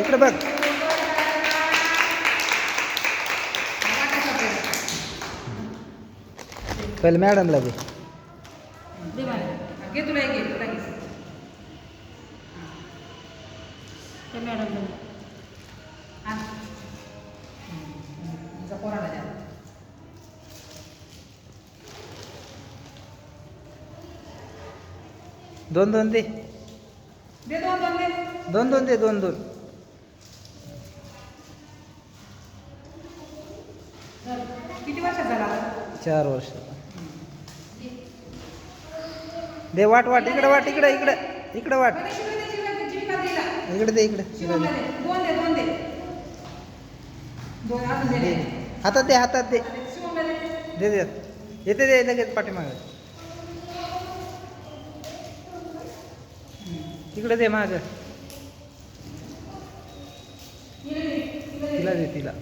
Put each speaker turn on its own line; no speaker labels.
इकडे बघ. पहिले मॅडमला दे. दोन दोन दे.
दे. दोन दोन दे
दोन दोन.
किती
चार वर्ष. दे वाट वाट इकडे वाट इकडे इकडे इकडे वाट. इकडे दे इकडे. इकडे दे.
दोन दे दोन दे. दोन अजून दे
दे. हातात दे हातात दे. दे दे. येते दे लगेच पाठीमागे. तिकडे दे माग. तिला दे तिला.